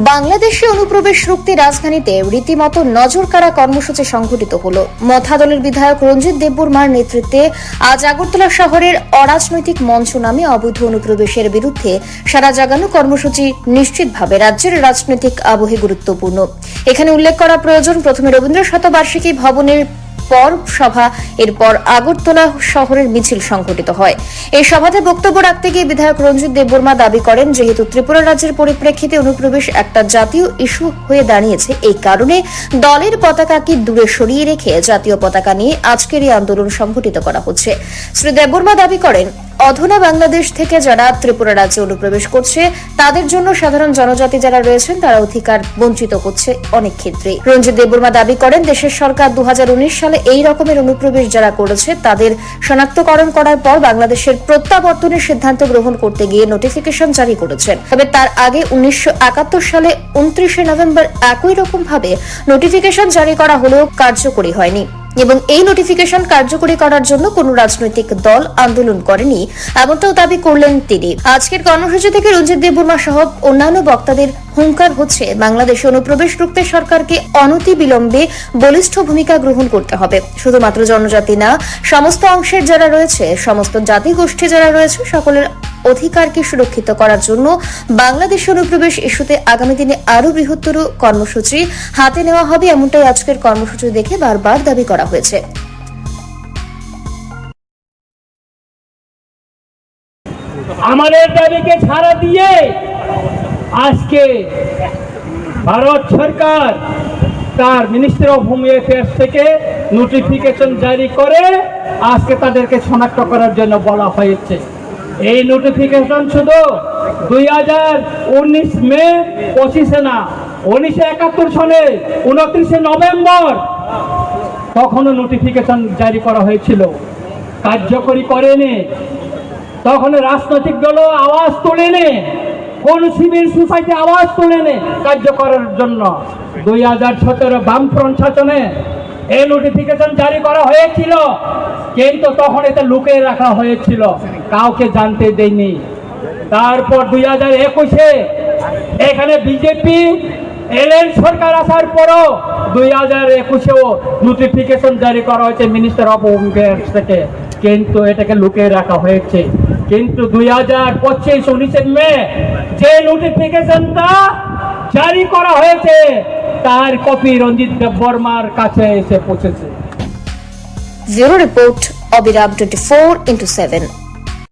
বাংলাদেশে অনুপ্রবেশ রুখতে রাজধানীতে রীতিমতো নজরকাড়া কর্মসূচি সংঘটিত হল। মথা দলের বিধায়ক রঞ্জিত দেববর্মার নেতৃত্বে আজ আগরতলা শহরের অরাজনৈতিক মঞ্চ নামে অবৈধ অনুপ্রবেশের বিরুদ্ধে সারা জাগানো কর্মসূচি নিশ্চিতভাবে রাজ্যের রাজনৈতিক আবহে গুরুত্বপূর্ণ। এখানে উল্লেখ করা প্রয়োজন, প্রথমে রবীন্দ্র শতবার্ষিকী ভবনের পর সভা, এরপর আগরতলা শহরের মিছিল সংঘটিত হয়। এই সভাতে বক্তব্য রাখতে গিয়ে বিধায়ক রঞ্জিত দেববর্মা দাবি করেন, যেহেতু ত্রিপুরা রাজ্যের পরিপ্রেক্ষিতে অনুপ্রবেশ একটা জাতীয় ইস্যু হয়ে দাঁড়িয়েছে, এই কারণে দলের পতাকাকে দূরে সরিয়ে রেখে জাতীয় পতাকা নিয়ে আজকের এই আন্দোলন সংঘটিত করা হচ্ছে। শ্রী দেববর্মা দাবি করেন অধুনা বাংলাদেশ থেকে যারা ত্রিপুরা রাজ্যে অনুপ্রবেশ করছে, তাদের জন্য সাধারণ জনজাতি যারা রয়েছেন, তারা অধিকার বঞ্চিত হচ্ছে অনেক ক্ষেত্রে রঞ্জিত দেববর্মা দাবি করেন, দেশের সরকার দু সালে এই রকমের অনুপ্রবেশ যারা করেছে, তাদের শনাক্তকরণ করার পর বাংলাদেশের প্রত্যাবর্তনের সিদ্ধান্ত গ্রহণ করতে গিয়ে নোটিফিকেশন জারি করেছেন। তবে তার আগে উনিশশো একাত্তর সালে উনত্রিশে নভেম্বর একই রকম ভাবে নোটিফিকেশন জারি করা হলেও কার্যকরী হয়নি। এবং এই নোটিফিকেশন কার্যকরী করার জন্য কোনো রাজনৈতিক দল আন্দোলন করেনি, এমনটাও দাবি করলেন তিনি। আজকের কর্মসূচি থেকে রঞ্জিত দেববর্মা সহ অন্যান্য বক্তাদের হুঙ্কার হচ্ছে, বাংলাদেশে অনুপ্রবেশ রুখতে সরকারকে অনতি বিলম্বে বলিষ্ঠ ভূমিকা গ্রহণ করতে হবে। শুধুমাত্র জনজাতি না, সমস্ত অংশের যারা রয়েছে, সমস্ত জাতিগোষ্ঠী যারা রয়েছে, সকলের অধিকারকে সুরক্ষিত করার জন্য বাংলাদেশ অনুপ্রবেশ ইস্যুতে আগামী দিনে আরও বৃহত্তর কর্মসূচি হাতে নেওয়া হবে। এমনটাই আজকের কর্মসূচি দেখে বারবার দাবি করা হয়েছে। আমাদের দাবিকে ছাড়া দিয়ে আজকে ভারত সরকার তার মিনিস্টার অফ হোম অ্যাফেয়ার্স থেকে নোটিফিকেশন জারি করে আজকে তাদেরকে শনাক্ত করার জন্য বলা হয়েছে। এই নোটিফিকেশন শুধু দুই হাজার উনিশ মে পঁচিশে না উনিশশো একাত্তর সালে উনত্রিশে নভেম্বর তখনও নোটিফিকেশন জারি করা হয়েছিল। কার্যকরী করেনি। তখন রাজনৈতিক দল আওয়াজ তোলেনি। কোন সিভিল সোসাইটি আওয়াজ তোলেনি কার্য করার জন্য। দুই হাজার সতেরো বামফ্রন্ট শাসনে এই নোটিফিকেশন জারি করা হয়েছিল। কিন্তু তখন এটা লুকিয়ে রাখা হয়েছিল। কাউকে জানতে দেয়নি। তারপর দুই হাজার একুশে এখানে বিজেপি, এলএন সরকার আসার পরও দুই হাজার একুশেও নোটিফিকেশন জারি করা হয়েছে মিনিস্টার অফ হোম অ্যাফেয়ার্স থেকে। কিন্তু এটাকে লুকিয়ে রাখা হয়েছে। কিন্তু দুই হাজার পঁচিশ, উনিশে মে যে নোটিফিকেশনটা জারি করা হয়েছে, তার কপি রঞ্জিত দেব বর্মার কাছে এসে পৌঁছেছে। Bureau report Abiram twenty four into seven